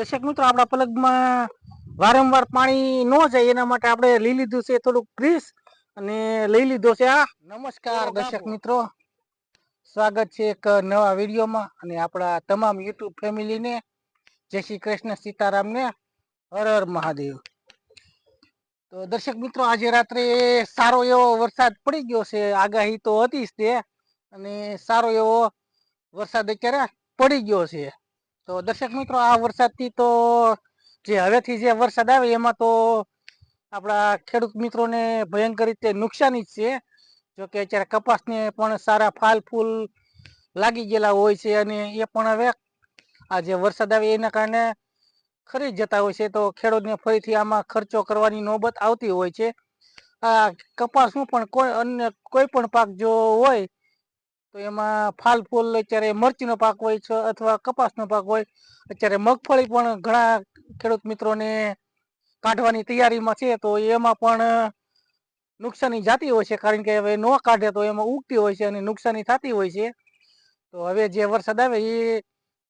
દર્શક મિત્રો આપણા પલગમાં વારંવાર પાણી ન જાય એના માટે આપણે લઈ લીધું છે થોડુંક ગ્રીસ અને લઈ લીધો છે આ. નમસ્કાર દર્શક મિત્રો સ્વાગત છે એક નવા વિડીયોમાં અને આપણા તમામ યુટ્યુબ ફેમિલીને. જય શ્રી કૃષ્ણ સીતારામને હર હર મહાદેવ. તો દર્શક મિત્રો આજે રાત્રે સારો એવો વરસાદ પડી ગયો છે. આગાહી તો હતી જ તે. અને સારો એવો વરસાદ અત્યારે પડી ગયો છે. તો દર્શક મિત્રો, આ વરસાદથી તો જે હવેથી જે વરસાદ આવે એમાં તો આપણા ખેડૂત મિત્રોને ભયંકર રીતે નુકસાની જ છે. જો કે અત્યારે કપાસને પણ સારા ફાલ ફૂલ લાગી ગયેલા હોય છે અને એ પણ હવે આ જે વરસાદ આવે એના કારણે ખરી જતા હોય છે. તો ખેડૂતને ફરીથી આમાં ખર્ચો કરવાની નોબત આવતી હોય છે. આ કપાસનું પણ કોઈ અન્ય કોઈ પણ પાક જો હોય તો એમાં ફાલ ફૂલ અત્યારે મરચીનો પાક હોય છે અથવા કપાસનો પાક હોય, અત્યારે મગફળી પણ ઘણા ખેડૂત મિત્રોને કાઢવાની તૈયારીમાં છે, તો એમાં પણ નુકસાની જાતી હોય છે, કારણ કે હવે ન કાઢે તો એમાં ઉગતી હોય છે અને નુકસાની થતી હોય છે. તો હવે જે વરસાદ આવે એ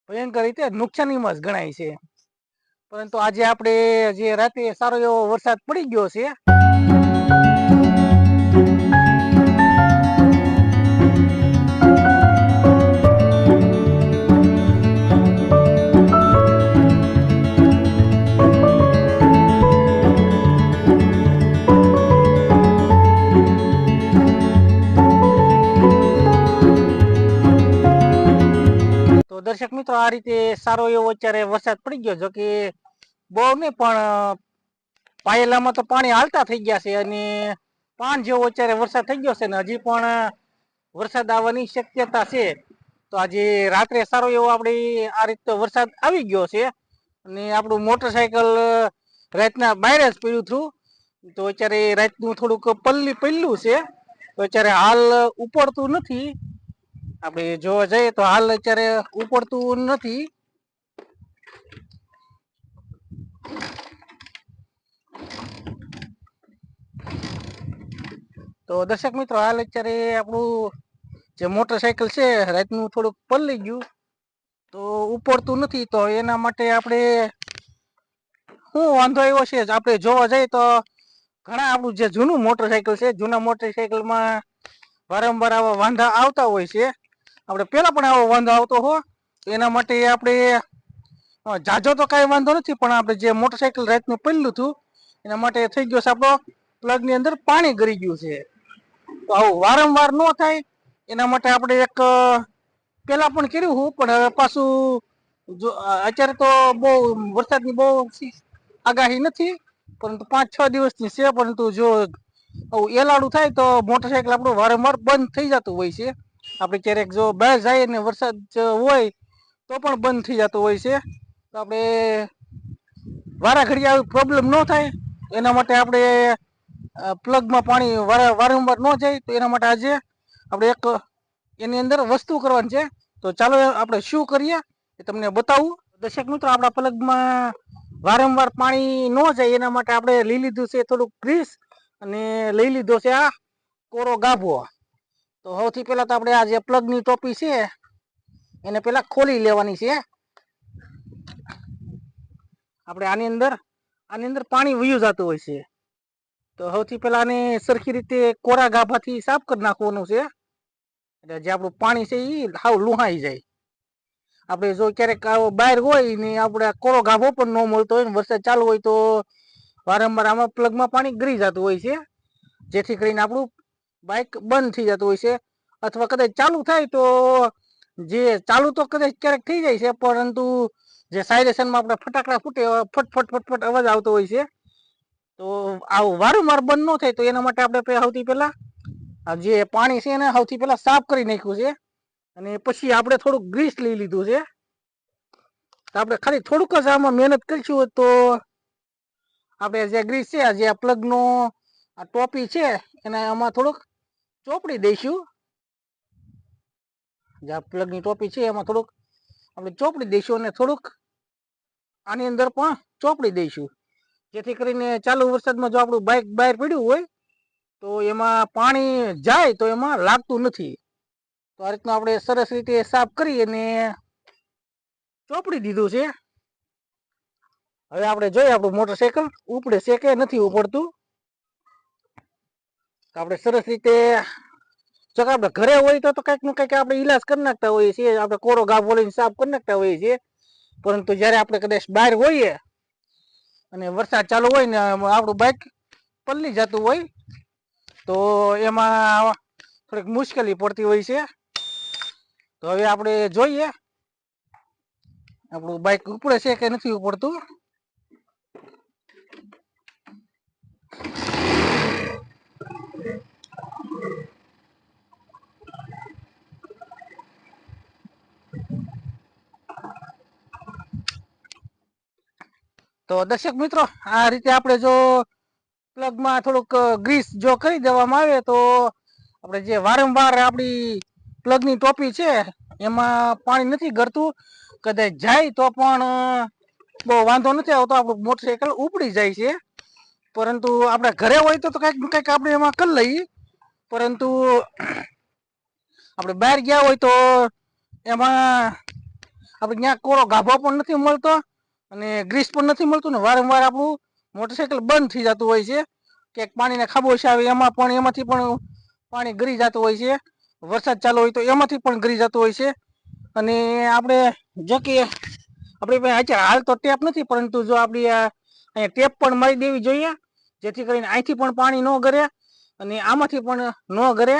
ભયંકર રીતે નુકસાનીમાં જ ગણાય છે. પરંતુ આજે આપણે જે રાતે સારો એવો વરસાદ પડી ગયો છે આ રીતે સારો એવો અત્યારે વરસાદ પડી ગયો, જો કે બહુ નહીં, પણ પાયેલામાં તો પાણી હાલતા થઈ ગયા છે અને પાન જેવો અત્યારે વરસાદ થઈ ગયો છે ને, હજી પણ વરસાદ આવવાની શક્યતા છે. તો આજે રાત્રે સારો એવો આપણે આ રીતે વરસાદ આવી ગયો છે અને આપણું મોટરસાયકલ રાતના બહાર જ પડ્યું હતું. તો અત્યારે રાતનું થોડુંક પલ્લી પલ્લું છે. તો અત્યારે હાલ ઉપડતું નથી. આપણે જોવા જઈએ તો હાલ અત્યારે ઉપડતું નથી. તો દર્શક મિત્રો, હાલ અત્યારે આપણું જે મોટરસાયકલ છે, રાતનું થોડુંક પલળી ગયું. તો ઉપડતું નથી, તો એના માટે આપણે શું વાંધો આવ્યો છે આપણે જોવા જઈએ તો ઘણા આપણું જે જૂનું મોટરસાયકલ છે, જૂના મોટરસાયકલમાં વારંવાર આવા વાંધા આવતા હોય છે. આપણે પેલા પણ આવો વાંધો આવતો હો. તો એના માટે આપણે જાજો તો કાંઈ વાંધો નથી, પણ આપણે જે મોટરસાયકલ રાતનું પડેલું હતું, એના માટે થઈ ગયો છે આપણો પ્લગની અંદર પાણી ગરી ગયું છે. તો આવું વારંવાર ન થાય. એના માટે આપણે એક પહેલાં પણ કર્યું હું પણ હવે પાછું જો અત્યારે તો બહુ વરસાદની બહુ આગાહી નથી, પરંતુ પાંચ છ દિવસની છે, પરંતુ જો આવું એલાડું થાય તો મોટરસાયકલ આપણું વારંવાર બંધ થઈ જતું હોય છે. આપણે ક્યારેક જો બહાર જઈએ ને વરસાદ હોય, તો પણ બંધ થઈ જતો હોય છે. તો આપણે વારા ઘડી આવી પ્રોબ્લેમ ન થાય. એના માટે આપણે પ્લગમાં પાણી વારા- વારંવાર ન જાય. તો એના માટે આજે આપણે એક એની અંદર વસ્તુ કરવાની છે. તો ચાલો આપણે શું કરીએ એ તમને બતાવું. દર્શક મિત્રો, આપણા પ્લગમાં વારંવાર પાણી ન જાય એના માટે આપણે લઈ લીધું છે થોડુંક ગ્રીસ અને લઈ લીધો છે આ કોરો ગાભો. તો સૌથી પહેલા તો આપણે આ જે પ્લગની ટોપી છે, એને પહેલા ખોલી લેવાની છે. આપણે આની અંદર આની અંદર પાણી વયું જતું હોય છે. તો સૌથી પહેલા આને સરખી રીતે કોરા ગાભાથી સાફ કરી નાખવાનું છે. એટલે જે આપણું પાણી છે એ હાવ લુહાઈ જાય. આપણે જો ક્યારેક આવો બહાર હોય ને આપણે કોરો ગાભો પણ ન મળતો હોય ને વરસાદ ચાલુ હોય તો વારંવાર આમાં પ્લગમાં પાણી ગરી જતું હોય છે. જેથી કરીને આપણું બાઇક બંધ થઈ જતું હોય છે. અથવા કદાચ ચાલુ થાય તો જે ચાલુ તો કદાચ ક્યારેક થઈ જાય છે, પરંતુ જે સાયરેશનમાં આપણે ફટાકડા ફૂટે ફટફટ ફટ ફટ ફટ ફટ અવાજ આવતો હોય છે. તો આવું વારંવાર બંધ ન થાય તો એના માટે આપણે સૌથી પહેલા જે પાણી છે એને સૌથી પહેલા સાફ કરી નાખ્યું છે. અને પછી આપણે થોડુંક ગ્રીસ લઈ લીધું છે. તો આપણે ખાલી થોડુંક જ આમાં મહેનત કરીશું તો આપણે જે ગ્રીસ છે જે પ્લગનો આ ટોપી છે, એને આમાં થોડુંક ચોપડી દઈશું. જે આ પ્લગની ટોપી છે એમાં થોડુંક, આપણે ચોપડી દઈશું અને થોડુંક આની અંદર પણ ચોપડી દઈશું. જેથી કરીને ચાલુ વરસાદમાં જો આપણું બાઇક બહાર પડ્યું હોય, તો એમાં પાણી જાય તો એમાં લાગતું નથી. તો આ રીતનું આપણે સરસ રીતે સાફ કરી અને ચોપડી દીધું છે. હવે આપણે જોઈએ આપણું મોટરસાયકલ ઉપડે છે કે નથી ઉપડતું. આપણે સરસ રીતે, જો આપણે ઘરે હોય તો તો કંઈક ને આપણે ઈલાજ કરી નાખતા હોઈએ છીએ. આપણે કોરો ઘા બોલીને સાફ કરી નાખતા હોઈએ છીએ. પરંતુ જ્યારે આપણે કદાચ બહાર હોઈએ અને વરસાદ ચાલુ હોય ને આપણું બાઇક પલ્લી જતું હોય, તો એમાં થોડીક મુશ્કેલી પડતી હોય છે. તો હવે આપણે જોઈએ, આપણું બાઇક ઉપડે છે કે નથી ઉપડતું? તો દર્શક મિત્રો, આ રીતે આપણે જો પ્લગમાં થોડુંક ગ્રીસ જો કરી દેવામાં આવે, તો આપણે જે વારંવાર આપણી પ્લગની ટોપી છે, એમાં પાણી નથી ગરતું કદાચ જાય તો પણ બહુ વાંધો નથી આવતો, આપણું મોટરસાઇકલ ઉપડી જાય છે. પરંતુ આપણે ઘરે હોય તો કંઈક કંઈક આપણે એમાં કરી લઈએ. પરંતુ આપણે બહાર ગયા હોય તો એમાં આપણે ત્યાં કોરો ગાભો પણ નથી મળતો. અને ગ્રીસ પણ નથી મળતું ને, વારંવાર આપણું મોટરસાયકલ બંધ થઈ જતું હોય છે. ક્યાંક પાણીના ખાબોશ આવે, એમાં પણ, એમાંથી પણ પાણી ગરી જતું હોય છે. વરસાદ ચાલુ હોય તો એમાંથી પણ ગરી જતું હોય છે. અને આપણે જો આપણી અત્યારે હાલ તો ટેપ નથી, પરંતુ જો આપણી અહીંયા ટેપ પણ મારી દેવી જોઈએ, જેથી કરીને અહીંથી પણ પાણી ન ગરે અને આમાંથી પણ ન ગરે.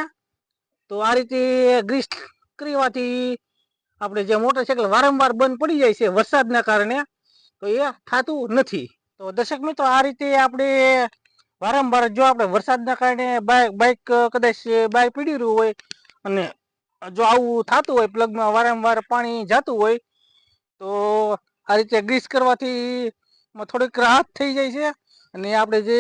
તો આ રીતે ગ્રીસ કરવાથી આપણે જે મોટરસાયકલ વારંવાર બંધ પડી જાય છે વરસાદના કારણે તો એ થતું નથી. તો દર્શક મિત્રો, આ રીતે આપણે વારંવાર જો આપણે વરસાદના કારણે બાઇક બાઇક કદાચ બહાર પડી રહ્યું હોય અને જો આવું થતું હોય, પ્લગમાં વારંવાર પાણી જતું હોય, તો આ રીતે ગ્રીસ કરવાથી થોડીક રાહત થઈ જાય છે. અને આપણે જે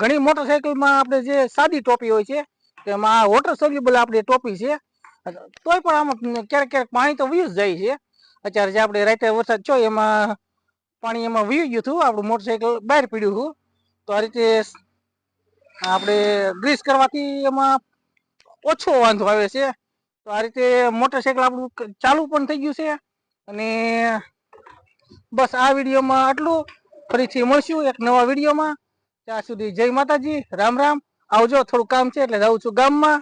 ઘણી મોટરસાઇકલમાં આપણે જે સાદી ટોપી હોય છે, તેમાં વોટર સોલ્યુબલ આપણી ટોપી છે. તોય પણ આમાં ક્યારેક ક્યારેક પાણી તો વયું જાય છે. અત્યારે જે આપણે રાતે વરસાદ છો એમાં પાણી એમાં વી ગયું હતું, આપણું મોટરસાયકલ બહાર પીડ્યું હતું. તો આ રીતે આપણે ગ્રીસ કરવાથી એમાં ઓછો વાંધો આવે છે. તો આ રીતે મોટરસાયકલ આપણું ચાલુ પણ થઈ ગયું છે અને બસ આ વિડીયોમાં આટલું. ફરીથી મળશું એક નવા વિડીયોમાં. ત્યાં સુધી જય માતાજી, રામ રામ. આવજો, થોડું કામ છે એટલે જાઉં છું ગામમાં.